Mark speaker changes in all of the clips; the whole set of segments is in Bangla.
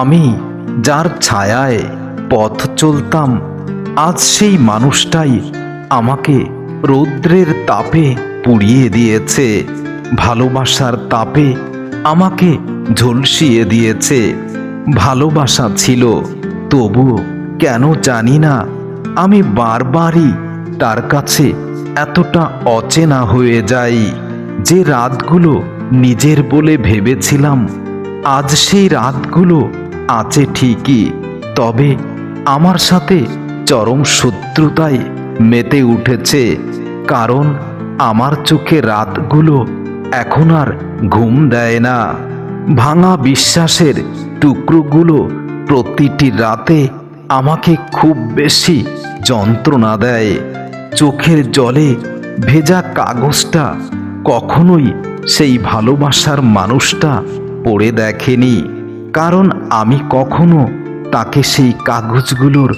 Speaker 1: আমি যার ছায়ায় পথ চলতাম, আজ সেই মানুষটাই আমাকে রৌদ্রের তাপে পুড়িয়ে দিয়েছে, ভালোবাসার তাপে আমাকে ঝলসিয়ে দিয়েছে। ভালোবাসা ছিল তবুও কেন জানি না, আমি বারবারই তার কাছে এতটা অচেনা হয়ে যাই। যে রাতগুলো নিজের বলে ভেবেছিলাম, আজ সেই রাতগুলো আছে ঠিকই, তবে আমার সাথে চরম শত্রুতায় মেতে উঠেছে, কারণ আমার চোখে রাতগুলো এখন আর ঘুম দেয় না। ভাঙা বিশ্বাসের টুকরোগুলো প্রতিটি রাতে আমাকে খুব বেশি যন্ত্রণা দেয়। চোখের জলে ভেজা কাগজটা কখনোই সেই ভালোবাসার মানুষটা পড়ে দেখেনি। কারণ আমি কখনো তাকে সেই কাগজগুলোর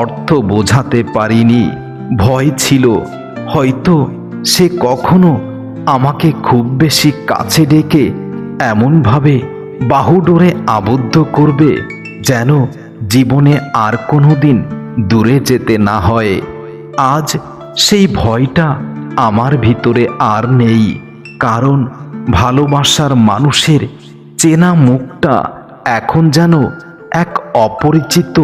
Speaker 1: অর্থ বোঝাতে পারিনি। ভয় ছিল, হয়তো সে কখনো আমাকে খুব বেশি কাছে ডেকে এমনভাবে বাহুডোরে আবদ্ধ করবে যেন জীবনে আর কোনো দিন দূরে যেতে না হয়। আজ সেই ভয়টা আমার ভিতরে আর নেই, কারণ ভালোবাসার মানুষের চেনা মুখটা এখন যেন এক অপরিচিত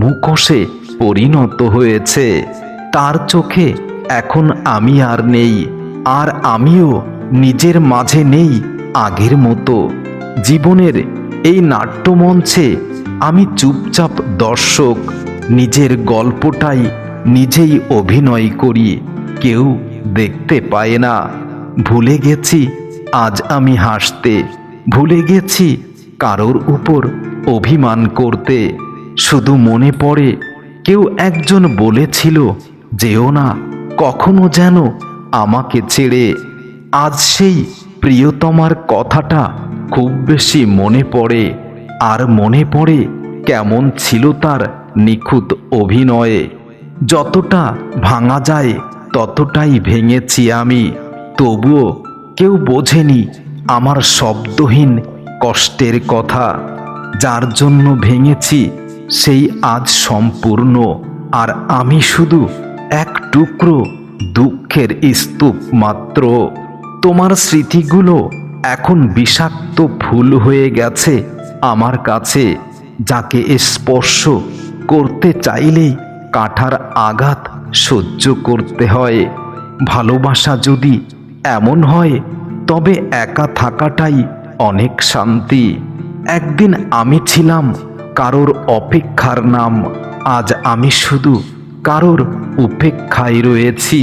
Speaker 1: মুখোশে পরিণত হয়েছে। তার চোখে এখন আমি আর নেই, আর আমিও নিজের মাঝে নেই আগের মতো। জীবনের এই নাট্যমঞ্চে আমি চুপচাপ দর্শক, নিজের গল্পটাই নিজেই অভিনয় করি, কেউ দেখতে পায় না। ভুলে গেছি আজ আমি হাসতে, ভুলে গেছি কারোর উপর অভিমান করতে শুধু মনে পড়ে, কেউ একজন বলেছিল যেও না, কখনো যেন আমাকে ছেড়ে। আজ সেই প্রিয়তমার কথাটা খুব বেশি মনে পড়ে আর মনে পড়ে কেমন ছিল তার নিখুঁত অভিনয়ে। যতটা ভাঙা যায়, ততটাই ভেঙেছি আমি। তবুও কেউ বোঝেনি আমার শব্দহীন কষ্টের কথা, যার জন্য ভেঙেছি, সেই আজ সম্পূর্ণ। আর আমি শুধু এক টুকরো দুঃখের স্তূপ মাত্র। তোমার স্মৃতিগুলো এখন বিষাক্ত ফুল হয়ে গেছে আমার কাছে, যাকে স্পর্শ করতে চাইলেই কাঠার আঘাত সহ্য করতে হয়। ভালোবাসা যদি এমন হয়, তবে একা থাকাটাই অনেক শান্তি। একদিন আমি ছিলাম কারোর অপেক্ষার নাম, আজ আমি শুধু কারোর উপেক্ষায় রয়েছি।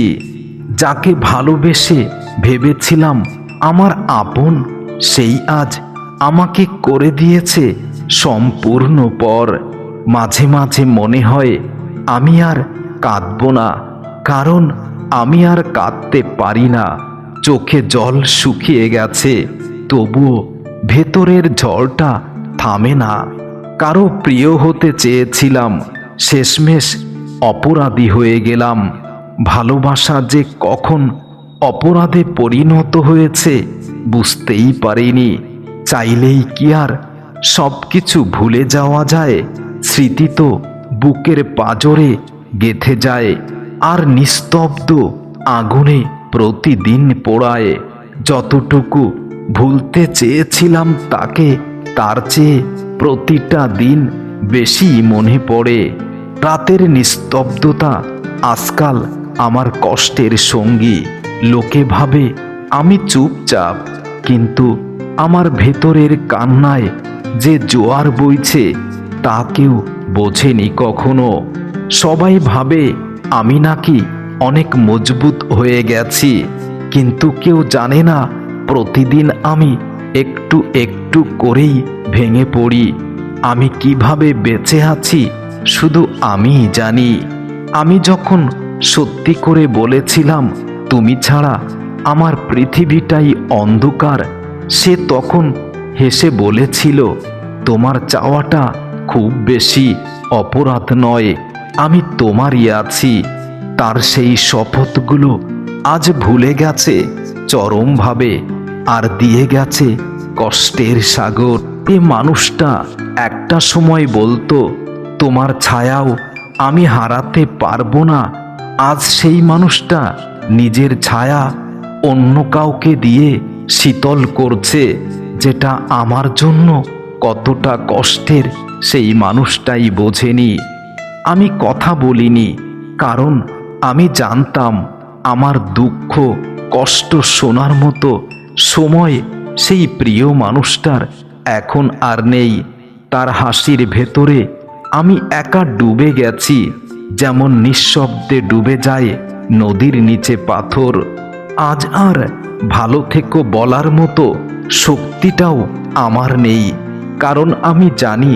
Speaker 1: যাকে ভালোবেসে ভেবেছিলাম আমার আপন, সেই আজ আমাকে করে দিয়েছে সম্পূর্ণ পর। মাঝে মাঝে মনে হয় আমি আর কাঁদব না, কারণ আমি আর কাঁদতে পারি না। চোখে জল শুকিয়ে গেছে তবুও ভেতরের ঝড়টা থামে না। কারও প্রিয় হতে চেয়েছিলাম, শেষমেশ অপরাধী হয়ে গেলাম। ভালোবাসা যে কখন অপরাধে পরিণত হয়েছে বুঝতেই পারিনি। চাইলেই কি আর সব কিছু ভুলে যাওয়া যায়? স্মৃতি তো বুকের পাজরে গেথে যায়, আর নিস্তব্ধ আগুনে প্রতিদিন পোড়ায়। যতটুকু ভুলতে চেয়েছিলাম তাকে, তার চেয়ে প্রতিটা দিন বেশি মনে পড়ে। রাতের নিস্তব্ধতা আজকাল আমার কষ্টের সঙ্গী। লোকে ভাবে আমি চুপচাপ, কিন্তু আমার ভেতরের কান্নায় যে জোয়ার বইছে তা কেউ বোঝেনি কখনো। সবাই ভাবে আমি নাকি অনেক মজবুত হয়ে গেছি, কিন্তু কেউ জানে না প্রতিদিন আমি একটু একটু করেই ভেঙে পড়ি। আমি কীভাবে বেঁচে আছি শুধু আমিই জানি। আমি যখন সত্যি করে বলেছিলাম, তুমি ছাড়া আমার পৃথিবীটাই অন্ধকার, সে তখন হেসে বলেছিল, তোমার চাওয়াটা খুব বেশি অপরাধ নয়, আমি তোমারই আছি। তার সেই শপথগুলো আজ ভুলে গেছে চরমভাবে। আর দিয়ে গেছে কষ্টের সাগর। এ মানুষটা একটা সময় বলতো, তোমার ছায়াও আমি হারাতে পারব না। আজ সেই মানুষটা নিজের ছায়া অন্য কাউকে দিয়ে শীতল করছে, যেটা আমার জন্য কতটা কষ্টের, সেই মানুষটাই বোঝেনি। আমি কথা বলিনি, কারণ আমি জানতাম আমার দুঃখ কষ্ট শোনার মতো সময় সেই প্রিয় মানুষটার এখন আর নেই। তার হাসির ভেতরে আমি একা ডুবে গেছি, যেমন নিঃশব্দে ডুবে যায় নদীর নিচে পাথর। আজ আর ভালো থেকো বলার মতো শক্তিটাও আমার নেই, কারণ আমি জানি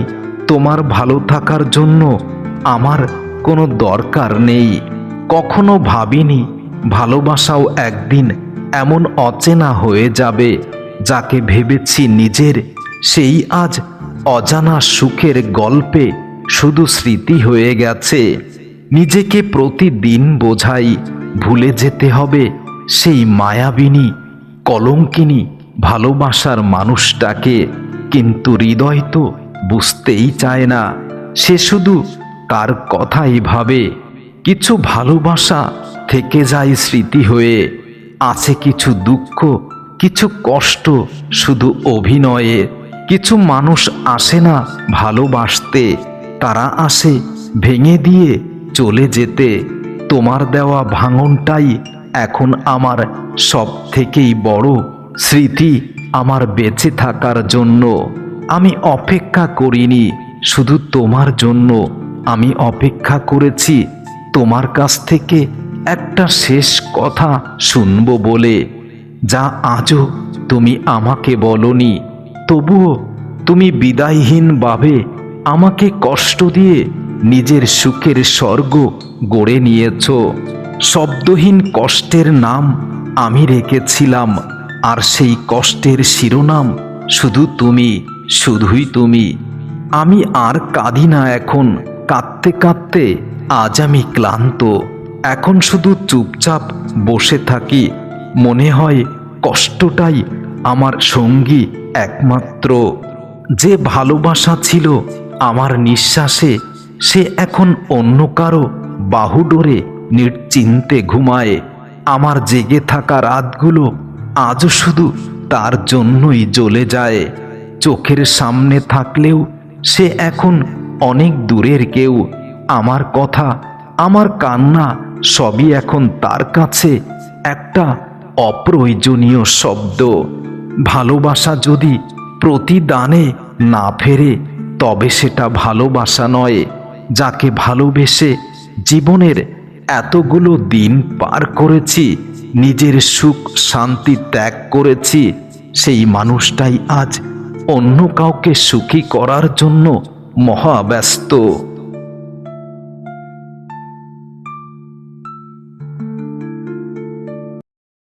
Speaker 1: তোমার ভালো থাকার জন্য আমার কোনো দরকার নেই। কখনো ভাবিনি ভালোবাসাও একদিন এমন অচেনা হয়ে যাবে, যাকে ভেবেছি নিজের। সেই আজ অজানা সুখের গল্পে শুধু স্মৃতি হয়ে গেছে। নিজেকে প্রতিদিন বোঝাই, ভুলে যেতে হবে সেই মায়াবিনী, কলঙ্কিনী, ভালোবাসার মানুষটাকে। কিন্তু হৃদয় তো বুঝতেই চায় না, সে শুধু কার কথাই ভাবে। কিছু ভালোবাসা থেকে যায় স্মৃতি হয়ে। আছে কিছু দুঃখ, কিছু কষ্ট, শুধু অভিনয়ে। কিছু মানুষ আসে না ভালোবাসতে, তারা আসে ভেঙে দিয়ে চলে যেতে। তোমার দেওয়া ভাঙনটাই এখন আমার সব থেকেই বড় স্মৃতি, আমার বেঁচে থাকার জন্য। আমি অপেক্ষা করিনি শুধু তোমার জন্য, আমি অপেক্ষা করেছি তোমার কাছ থেকে একটা শেষ কথা শুনব বলে, যা আজও তুমি আমাকে বলনি। তবুও তুমি বিদায়হীনভাবে আমাকে কষ্ট দিয়ে নিজের সুখের স্বর্গ গড়ে নিয়েছ। শব্দহীন কষ্টের নাম আমি রেখেছিলাম, আর সেই কষ্টের শিরোনাম শুধু তুমি, শুধুই তুমি। আমি আর কাঁদি না এখন, কাঁদতে কাঁদতে আজ আমি ক্লান্ত। এখন শুধু চুপচাপ বসে থাকি। মনে হয় কষ্টটাই আমার সঙ্গী একমাত্র। যে ভালোবাসা ছিল আমার নিঃশ্বাসে, সে এখন অন্য কারও বাহুডোরে নিশ্চিন্তে ঘুমায়। আমার জেগে থাকা রাতগুলো আজও শুধু তার জন্যই জ্বলে যায়। চোখের সামনে থাকলেও সে এখন অনেক দূরের কেউ। আমার কথা, আমার কান্না সবই এখন তার কাছে একটা অপ্রয়োজনীয় শব্দ। ভালোবাসা যদি প্রতিদানে না ফেরে, তবে সেটা ভালোবাসা নয়, যাকে ভালোবেসে জীবনের এতগুলো দিন পার করেছি, নিজের সুখ শান্তি ত্যাগ করেছি, সেই মানুষটাই আজ অন্য কাউকে সুখী করার জন্য মহাব্যস্ত।